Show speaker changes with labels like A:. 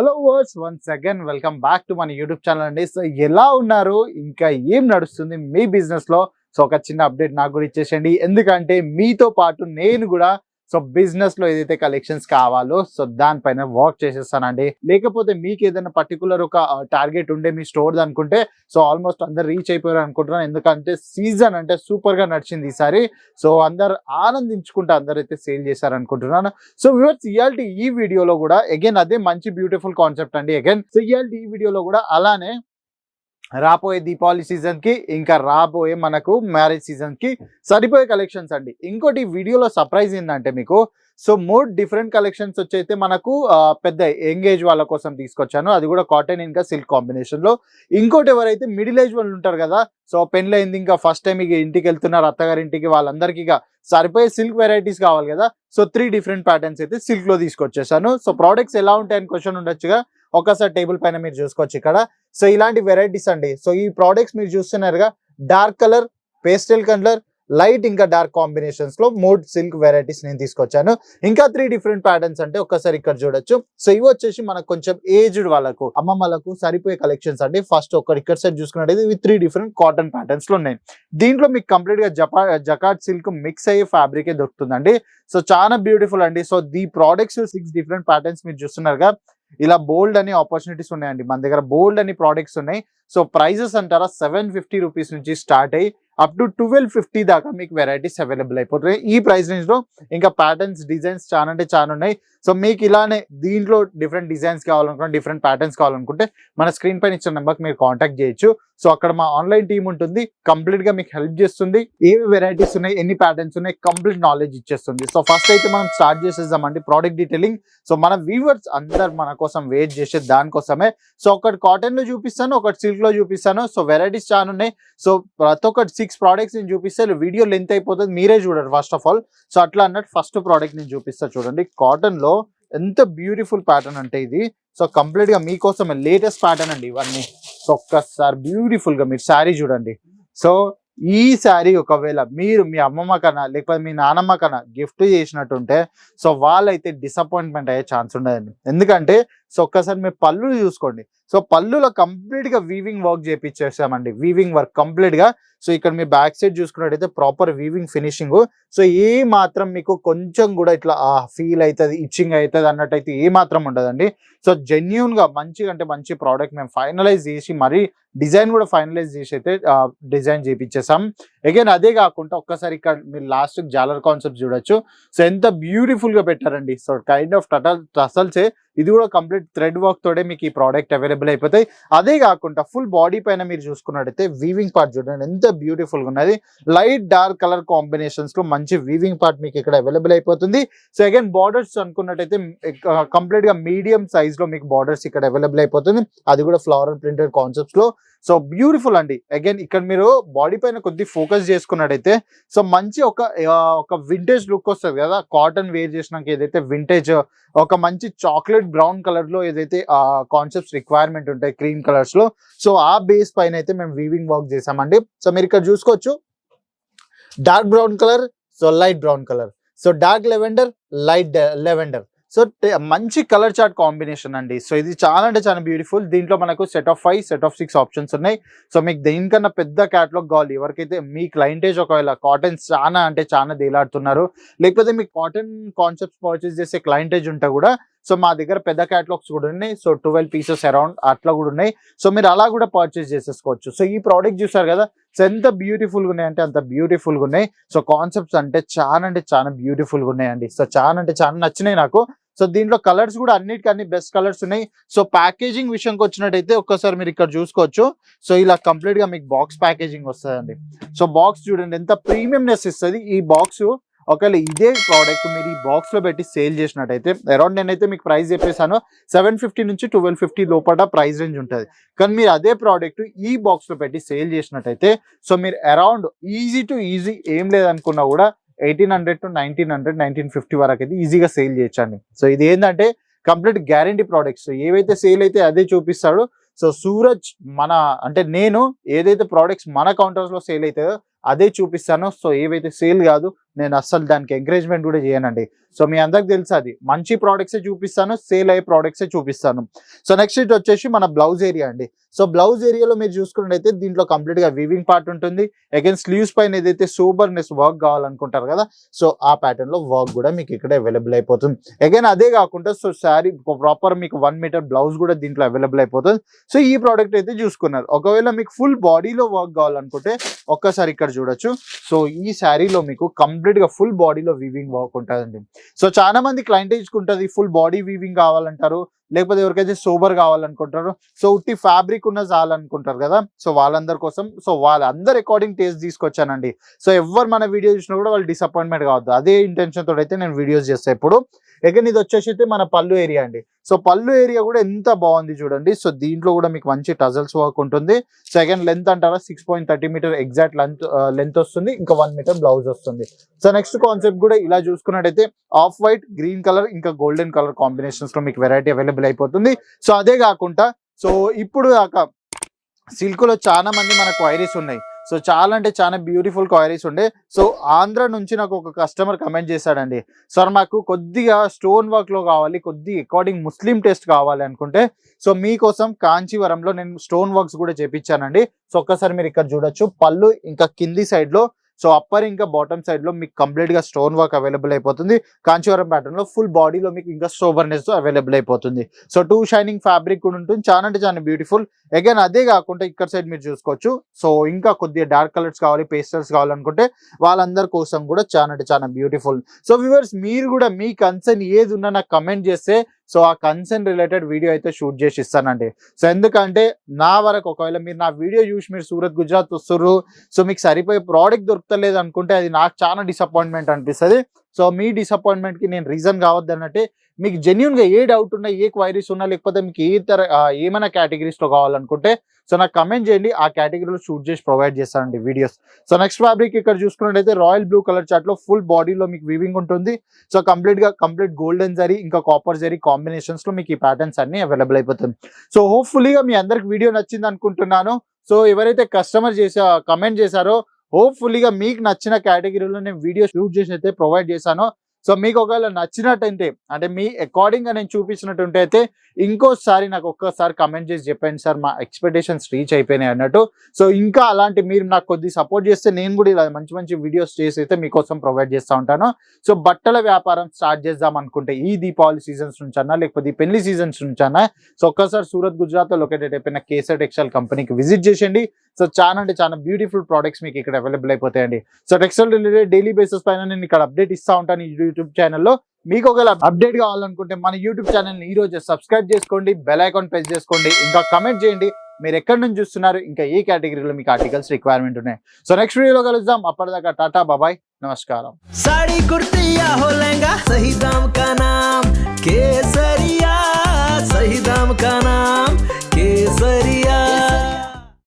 A: Hello viewers once again welcome back to మన YouTube channel అండి. So ఎలా ఉన్నారు? ఇంకా ఏం నడుస్తుంది మీ బిజినెస్లో సో ఒక చిన్న అప్డేట్ నాకు కూడా ఇచ్చేసేయండి. ఎందుకంటే మీతో పాటు నేను కూడా సో బిజినెస్లో ఏదైతే కలెక్షన్స్ కావాలో సో దానిపైన వర్క్ చేసేస్తానండి. లేకపోతే మీకు ఏదైనా పర్టికులర్ ఒక టార్గెట్ ఉండే మీ స్టోర్ అనుకుంటే సో ఆల్మోస్ట్ అందరు రీచ్ అయిపోయారు అనుకుంటున్నాను. ఎందుకంటే సీజన్ అంటే సూపర్గా నడిచింది ఈసారి. సో అందరు ఆనందించుకుంటూ అందరైతే సేల్ చేశారు అనుకుంటున్నాను. సో వ్యూవర్స్ ఇయాల్టీ ఈ వీడియోలో కూడా అగైన్ అదే మంచి బ్యూటిఫుల్ కాన్సెప్ట్ అండి. అగైన్ సో ఇయాల్టీ ఈ వీడియోలో కూడా అలానే రాబోయే దీపావళి సీజన్కి ఇంకా రాబోయే మనకు మ్యారేజ్ సీజన్కి సరిపోయే కలెక్షన్స్ అండి. ఇంకోటి వీడియోలో సర్ప్రైజ్ ఏంటంటే మీకు సో మూడు డిఫరెంట్ కలెక్షన్స్ వచ్చైతే మనకు పెద్ద ఎంగేజ్ వాళ్ళ కోసం తీసుకొచ్చాను. అది కూడా కాటన్ ఇంకా సిల్క్ కాంబినేషన్లో. ఇంకోటి ఎవరైతే మిడిల్ ఏజ్ వాళ్ళు ఉంటారు కదా సో పెళ్ళైంది ఇంకా ఫస్ట్ టైం ఇక ఇంటికి వెళ్తున్నారు అత్తగారి ఇంటికి వాళ్ళందరికీ ఇక సరిపోయే సిల్క్ వెరైటీస్ కావాలి కదా. సో త్రీ డిఫరెంట్ ప్యాటర్న్స్ అయితే సిల్క్లో తీసుకొచ్చేసాను. సో ప్రోడక్ట్స్ ఎలా ఉంటాయని క్వశ్చన్ ఉండొచ్చుగా. ఒకసారి టేబుల్ పైన మీరు చూసుకోవచ్చు ఇక్కడ. సో ఇలాంటి వెరైటీస్ అండి. సో ఈ ప్రోడక్ట్స్ మీరు చూస్తున్నారుగా dark colour pastel colour light ఇంకా డార్క్ కాంబినేషన్స్లో మూడ్ సిల్క్ వెరైటీస్ నేను తీసుకొచ్చాను. ఇంకా త్రీ డిఫరెంట్ ప్యాటర్న్స్ అంటే ఒక్కసారి ఇక్కడ చూడొచ్చు. సో ఇవి వచ్చేసి మనకు కొంచెం ఏజ్డ్ వాళ్ళకు అమ్మమ్మలకు సరిపోయే కలెక్షన్స్ అండి. ఫస్ట్ ఒక ఇక్కడ సైడ్ చూసుకున్నట్టయితే ఇవి త్రీ డిఫరెంట్ కాటన్ ప్యాటర్న్స్లో ఉన్నాయి. దీంట్లో మీకు కంప్లీట్గా జపా జకాట్ సిల్క్ మిక్స్ అయ్యే ఫ్యాబ్రిక్ దొరుకుతుందండి. సో చాలా బ్యూటిఫుల్ అండి. So the products six different patterns మీరు చూస్తున్నారుగా. ఇలా బోల్డ్ అని ఆపర్చునిటీస్ ఉన్నాయండి. మన దగ్గర బోల్డ్ అని ప్రోడక్ట్స్ ఉన్నాయి. సో ప్రైజెస్ అంటారా సెవెన్ ఫిఫ్టీ రూపీస్ నుంచి స్టార్ట్ అయ్యి అప్ టు ట్వెల్వ్ ఫిఫ్టీ దాకా మీకు వెరైటీస్ అవైలబుల్ అయిపోతాయి. ఈ ప్రైస్ రేంజ్లో ఇంకా ప్యాటర్న్స్ డిజైన్స్ చాలా అంటే చాలా ఉన్నాయి. సో మీకు ఇలానే దీంట్లో డిఫరెంట్ డిజైన్స్ కావాలనుకుంటే డిఫరెంట్ ప్యాటర్న్స్ కావాలనుకుంటే మన స్క్రీన్ పైన ఇచ్చిన నెంబర్కి మీరు కాంటాక్ట్ చేయొచ్చు. సో అక్కడ మా ఆన్లైన్ టీమ్ ఉంటుంది. కంప్లీట్గా మీకు హెల్ప్ చేస్తుంది. ఏవి వెరైటీస్ ఉన్నాయి ఎన్ని ప్యాటర్న్స్ ఉన్నాయి కంప్లీట్ నాలెడ్జ్ ఇచ్చేస్తుంది. సో ఫస్ట్ అయితే మనం స్టార్ట్ చేసేద్దామండి ప్రోడక్ట్ డీటెయిలింగ్ సో మన వ్యూవర్స్ అందరు మన కోసం వెయిట్ చేసే దానికోసమే. సో ఒకటి కాటన్లో చూపిస్తాను ఒకటి సిల్క్లో చూపిస్తాను. సో వెరైటీస్ చాలా ఉన్నాయి. సో ప్రతి ఒక్కటి సిక్స్ ప్రోడక్ట్స్ నేను చూపిస్తే వీడియో లెంత్ అయిపోతుంది. మీరే చూడండి ఫస్ట్ ఆఫ్ ఆల్ సో అట్లా అన్నట్టు ఫస్ట్ ప్రోడక్ట్ నేను చూపిస్తా చూడండి. కాటన్లో ఎంత బ్యూటిఫుల్ ప్యాటర్న్ అంటే ఇది. సో కంప్లీట్గా మీకోసమే లేటెస్ట్ ప్యాటర్న్ అండి ఇవన్నీ. ఒక్కసారి బ్యూటిఫుల్గా మీరు శారీ చూడండి. సో ఈ శారీ ఒకవేళ మీరు మీ అమ్మమ్మ కన్నా లేకపోతే మీ నానమ్మ కన్నా గిఫ్ట్ చేసినట్టుంటే సో వాళ్ళైతే డిసప్పాయింట్మెంట్ అయ్యే ఛాన్స్ ఉండదండి. ఎందుకంటే సో ఒక్కసారి మీరు పళ్ళు చూసుకోండి. సో పళ్ళులో కంప్లీట్గా వీవింగ్ వర్క్ చేపించేసామండి వీవింగ్ వర్క్ కంప్లీట్గా. సో ఇక్కడ మీ బ్యాక్ సైడ్ చూసుకున్నట్టయితే ప్రాపర్ వీవింగ్ ఫినిషింగ్ సో ఏ మాత్రం మీకు కొంచెం కూడా ఇట్లా ఫీల్ అవుతుంది ఇచ్చింగ్ అవుతుంది అన్నట్టయితే ఏ మాత్రం ఉండదండి. సో జెన్యున్గా మంచిగా అంటే మంచి ప్రోడక్ట్ మేము ఫైనలైజ్ చేసి మరీ డిజైన్ కూడా ఫైనలైజ్ చేసి అయితే డిజైన్ చేపించేసాం అగైన్ అదే కాకుండా ఒక్కసారి ఇక్కడ మీరు లాస్ట్ జాలర్ కాన్సెప్ట్ చూడొచ్చు. సో ఎంత బ్యూటిఫుల్గా పెట్టారండి. సో కైండ్ ఆఫ్ టటల్ టసల్సే ఇది కూడా కంప్లీట్ థ్రెడ్ వర్క్ తోటే మీకు ఈ ప్రోడక్ట్ అవైలబుల్ అయిపోతాయి. అదే కాకుండా ఫుల్ బాడీ పైన మీరు చూసుకున్నట్టయితే వీవింగ్ పార్ట్ చూడండి ఎంత బ్యూటిఫుల్గా ఉన్నది. లైట్ డార్క్ కలర్ కాంబినేషన్స్లో మంచి వీవింగ్ పార్ట్ మీకు ఇక్కడ అవైలబుల్ అయిపోతుంది. సో అగైన్ బార్డర్స్ అనుకున్నట్టయితే కంప్లీట్గా మీడియం సైజ్లో మీకు బార్డర్స్ ఇక్కడ అవైలబుల్ అయిపోతుంది. అది కూడా ఫ్లవర్ ప్రింటెడ్ కాన్సెప్ట్స్లో. సో బ్యూటిఫుల్ అండి. అగైన్ ఇక్కడ మీరు బాడీ పైన కొద్ది ఫోకస్ చేసుకున్నట్టయితే సో మంచి ఒక ఒక వింటేజ్ లుక్ వస్తుంది కదా. కాటన్ వేర్ చేసినాక ఏదైతే వింటేజ్ ఒక మంచి చాక్లెట్ బ్రౌన్ కలర్లో ఏదైతే కాన్సెప్ట్స్ రిక్వైర్మెంట్ ఉంటాయి క్రీమ్ కలర్స్లో సో ఆ బేస్ పైన అయితే మేము వీవింగ్ వర్క్ చేసామండి సో మీరు ఇక్కడ చూసుకోవచ్చు. Dark brown colour so light brown colour so dark lavender light lavender so మంచి కలర్ చార్ట్ కాంబినేషన్ అండి. సో ఇది చాలా అంటే చాలా బ్యూటిఫుల్. దీంట్లో మనకు set of five set of six options ఉన్నాయి. సో మీకు దేనికన్నా పెద్ద క్యాటలాగ్ కావాలి. ఎవరికైతే మీ క్లయింటేజ్ ఒకవేళ కాటన్ చాలా అంటే చాలా దేలాడుతున్నారు లేకపోతే మీకు కాటన్ కాన్సెప్ట్స్ పర్చేస్ చేసే క్లయింటేజ్ ఉంటే కూడా సో మా దగ్గర పెద్ద క్యాటలాగ్స్ కూడా ఉన్నాయి. సో ట్వెల్వ్ పీసెస్ అరౌండ్ అట్లా కూడా ఉన్నాయి. సో మీరు అలా కూడా పర్చేస్ చేసేసుకోవచ్చు. సో ఈ ప్రోడక్ట్ చూసారు కదా సో ఎంత బ్యూటిఫుల్గా ఉన్నాయి అంటే అంత బ్యూటిఫుల్గా ఉన్నాయి. సో కాన్సెప్ట్స్ అంటే చాలా అంటే చాలా బ్యూటిఫుల్గా ఉన్నాయండి. సో చాలా అంటే చాలా నచ్చినాయి నాకు. సో దీంట్లో కలర్స్ కూడా అన్నిటికన్నీ బెస్ట్ కలర్స్ ఉన్నాయి. సో ప్యాకేజింగ్ విషయంకి వచ్చినట్టయితే ఒక్కసారి మీరు ఇక్కడ చూసుకోవచ్చు. సో ఇలా కంప్లీట్గా మీకు బాక్స్ ప్యాకేజింగ్ వస్తుందండి. సో బాక్స్ చూడండి ఎంత ప్రీమియంనెస్ ఇస్తుంది. ఈ బాక్స్ ఒకవేళ ఇదే ప్రోడక్ట్ మీరు ఈ బాక్స్లో పెట్టి సేల్ చేసినట్టయితే అరౌండ్ నేనైతే మీకు ప్రైస్ చెప్పేసాను సెవెన్ ఫిఫ్టీ నుంచి ట్వెల్వ్ ఫిఫ్టీ లోపల ప్రైస్ రేంజ్ ఉంటుంది. కానీ మీరు అదే ప్రోడక్ట్ ఈ బాక్స్లో పెట్టి సేల్ చేసినట్టయితే సో మీరు అరౌండ్ ఈజీ టు ఈజీ ఏం లేదనుకున్నా కూడా eighteen hundred to nineteen hundred nineteen fifty వరకు అయితే ఈజీగా సేల్ చేయొచ్చండి. సో ఇది ఏంటంటే కంప్లీట్ గ్యారంటీ ప్రోడక్ట్స్. ఏవైతే సేల్ అయితే అదే చూపిస్తాడు. సో సూరజ్ మన అంటే నేను ఏదైతే ప్రోడక్ట్స్ మన కౌంటర్స్లో సేల్ అవుతుందో అదే చూపిస్తాను. సో ఏవైతే సేల్ కాదు నేను అస్సలు దానికి ఎంకరేజ్మెంట్ కూడా చేయనండి. సో మీ అందరికి తెలుసు అది. మంచి ప్రోడక్ట్సే చూపిస్తాను సేల్ అయ్యే ప్రోడక్ట్సే చూపిస్తాను. సో నెక్స్ట్ ఇట్ వచ్చేసి మన బ్లౌజ్ ఏరియా అండి. సో బ్లౌజ్ ఏరియాలో మీరు చూసుకున్నట్టయితే దీంట్లో కంప్లీట్గా వీవింగ్ పార్ట్ ఉంటుంది. అగైన్ స్లీవ్స్ పైన ఏదైతే సూపర్నెస్ వర్క్ కావాలనుకుంటారు కదా సో ఆ ప్యాటర్న్లో వర్క్ కూడా మీకు ఇక్కడ అవైలబుల్ అయిపోతుంది. అగైన్ అదే కాకుండా సో శారీ ప్రాపర్ మీకు వన్ మీటర్ బ్లౌజ్ కూడా దీంట్లో అవైలబుల్ అయిపోతుంది. సో ఈ ప్రోడక్ట్ అయితే చూసుకున్నారు. ఒకవేళ మీకు ఫుల్ బాడీలో వర్క్ కావాలనుకుంటే ఒక్కసారి ఇక్కడ చూడొచ్చు. సో ఈ శారీలో మీకు కంప్లీట్ గా ఫుల్ బాడీలో వీవింగ్ వర్క్ ఉంటుందండి. సో చాలా మంది క్లయింటేజ్ ఉంటుంది ఫుల్ బాడీ వీవింగ్ కావాలంటారు లేకపోతే ఎవరికైతే సోబర్ కావాలనుకుంటారు సో ఉట్టి ఫ్యాబ్రిక్ ఉన్న చాలనుకుంటారు కదా సో వాళ్ళందరి కోసం సో వాళ్ళందరు అకార్డింగ్ టేస్ట్ తీసుకొచ్చానండి. సో ఎవరు మన వీడియో చూసినా కూడా వాళ్ళు డిసప్పాయింట్మెంట్ కావద్దు. అదే ఇంటెన్షన్ తోటి అయితే నేను వీడియోస్ చేస్తాను ఇప్పుడు ఎగన్ ఇది వచ్చేసి అయితే మన పళ్ళు ఏరియా అండి. సో పళ్ళు ఏరియా కూడా ఎంత బాగుంది చూడండి. సో దీంట్లో కూడా మీకు మంచి టజల్స్ వర్క్ ఉంటుంది. సెకండ్ లెంత్ అంటారా? Six point thirty metre exact length length వస్తుంది. ఇంకా వన్ మీటర్ బ్లౌజ్ వస్తుంది. సో నెక్స్ట్ కాన్సెప్ట్ కూడా ఇలా చూసుకున్నట్టయితే ఆఫ్ వైట్ గ్రీన్ కలర్ ఇంకా గోల్డెన్ కలర్ కాంబినేషన్స్లో మీకు వెరైటీ అవైలబుల్ అయిపోతుంది. సో అదే కాకుండా సో ఇప్పుడు దాకా సిల్క్లో చాలా మంది మన క్వైరీస్ ఉన్నాయి. సో చాలా అంటే చాలా బ్యూటిఫుల్ క్వైరీస్ ఉండే. సో ఆంధ్ర నుంచి నాకు ఒక కస్టమర్ కమెంట్ చేశాడండి. సార్ మాకు కొద్దిగా స్టోన్ వర్క్లో కావాలి కొద్ది అకార్డింగ్ ముస్లిం టెస్ట్ కావాలి అనుకుంటే సో మీకోసం కాంచీవరంలో నేను స్టోన్ వర్క్స్ కూడా చేపించానండి. సో ఒక్కసారి మీరు ఇక్కడ చూడొచ్చు. పళ్ళు ఇంకా కింది సైడ్లో సో అప్పర్ ఇంకా బాటమ్ సైడ్లో మీకు కంప్లీట్గా స్టోన్ వర్క్ అవైలబుల్ అయిపోతుంది. కాంచీవరం ప్యాటర్న్లో ఫుల్ బాడీలో మీకు ఇంకా సోబర్నెస్ అవైలబుల్ అయిపోతుంది. సో టూ షైనింగ్ ఫ్యాబ్రిక్ కూడా ఉంటుంది. చాలా అంటే చాలా బ్యూటిఫుల్ అగైన్ అదే కాకుండా ఇక్కడ సైడ్ మీరు చూసుకోవచ్చు. సో ఇంకా కొద్దిగా డార్క్ కలర్స్ కావాలి పేస్టల్స్ కావాలనుకుంటే వాళ్ళందరి కోసం కూడా చాలా అంటే చాలా బ్యూటిఫుల్ సో వ్యూవర్స్ మీరు కూడా మీ కన్సర్న్ ఏది ఉన్నా నాకు కమెంట్ చేస్తే సో ఆ కన్సర్న్ రిలేటెడ్ వీడియో అయితే షూట్ చేసి ఇస్తానండి. సో ఎందుకంటే నా వరకు ఒకవేళ మీరు నా వీడియో చూసి మీరు సూరత్ గుజరాత్ వస్తుర్రు సో మీకు సరిపోయే ప్రోడక్ట్ దొరుకుతలేదు అనుకుంటే అది నాకు చాలా డిసప్పాయింట్మెంట్ అనిపిస్తుంది. సో మీ డిసప్పాయింట్మెంట్కి నేను రీజన్ కావద్దు అన్నట్టే మీకు జెన్యున్గా ఏ డౌట్ ఉన్నా ఏ క్వైరీస్ ఉన్నా లేకపోతే మీకు ఏ తర ఏమైనా కేటగిరీస్లో కావాలనుకుంటే సో నాకు కమెంట్ చేయండి ఆ కేటగిరీలో షూట్ చేసి ప్రొవైడ్ చేస్తానండి వీడియోస్ సో నెక్స్ట్ ఫ్యాబ్రిక్ ఇక్కడ చూసుకున్నట్టయితే రాయల్ బ్లూ కలర్ చార్ట్లో ఫుల్ బాడీలో మీకు వివింగ్ ఉంటుంది. సో కంప్లీట్గా కంప్లీట్ గోల్డెన్ జరీ ఇంకా కాపర్ జరీ కాంబినేషన్స్లో మీకు ఈ ప్యాటర్న్స్ అన్ని అవైలబుల్ అయిపోతుంది సో హోప్ఫుల్లీగా మీ అందరికి వీడియో నచ్చింది అనుకుంటున్నాను. సో ఎవరైతే కస్టమర్ చేసా కమెంట్ చేశారో హోప్ఫుల్లీగా మీకు నచ్చిన కేటగిరీలో నేను వీడియో షూట్ చేసి అయితే ప్రొవైడ్ చేశాను సో మీకు ఒకవేళ నచ్చినట్టయితే అంటే మీ అకార్డింగ్గా నేను చూపించినట్టుంటే అయితే ఇంకోసారి నాకు ఒక్కసారి కమెంట్ చేసి చెప్పండి సార్ మా ఎక్స్పెక్టేషన్స్ రీచ్ అయిపోయినాయి అన్నట్టు. సో ఇంకా అలాంటి మీరు నాకు కొద్ది సపోర్ట్ చేస్తే నేను కూడా ఇలా మంచి మంచి వీడియోస్ చేసి అయితే మీకోసం ప్రొవైడ్ చేస్తూ ఉంటాను. సో బట్టల వ్యాపారం స్టార్ట్ చేద్దాం అనుకుంటే ఈ దీపావళి సీజన్స్ నుంచన్నా లేకపోతే ఈ పెళ్ళి సీజన్స్ నుంచన్నా సో ఒక్కసారి సూరత్ గుజరాత్లో లొకేటెడ్ అయిపోయిన కేసర్ టెక్స్టైల్ కంపెనీకి విజిట్ చేసేయండి. సో చాలా అంటే చాలా బ్యూటిఫుల్ ప్రోడక్ట్స్ మీకు ఇక్కడ అవైలబుల్ అయిపోతాయండి. So textile related daily basis పైన నేను ఇక్కడ అప్డేట్ ఇస్తా ఉంటాను. ఈ యూట్యూబ్ ఛానల్లో మీకు ఒకవేళ అప్డేట్ కావాలనుకుంటే మన యూట్యూబ్ ఛానల్ని ఈ రోజు సబ్స్క్రైబ్ చేసుకోండి బెల్ ఐకాన్ ప్రెస్ చేసుకోండి ఇంకా కమెంట్ చేయండి. మీరు ఎక్కడి నుంచి చూస్తున్నారు? ఇంకా ఏ కేటగిరీలో మీకు ఆర్టికల్స్ రిక్వైర్మెంట్ ఉన్నాయి? సో నెక్స్ట్ వీడియోలో కలుద్దాం. అప్పటిదాకా టాటా బాబాయ్ నమస్కారం.
B: కేసరియా సహీ దామ్ కేసరియా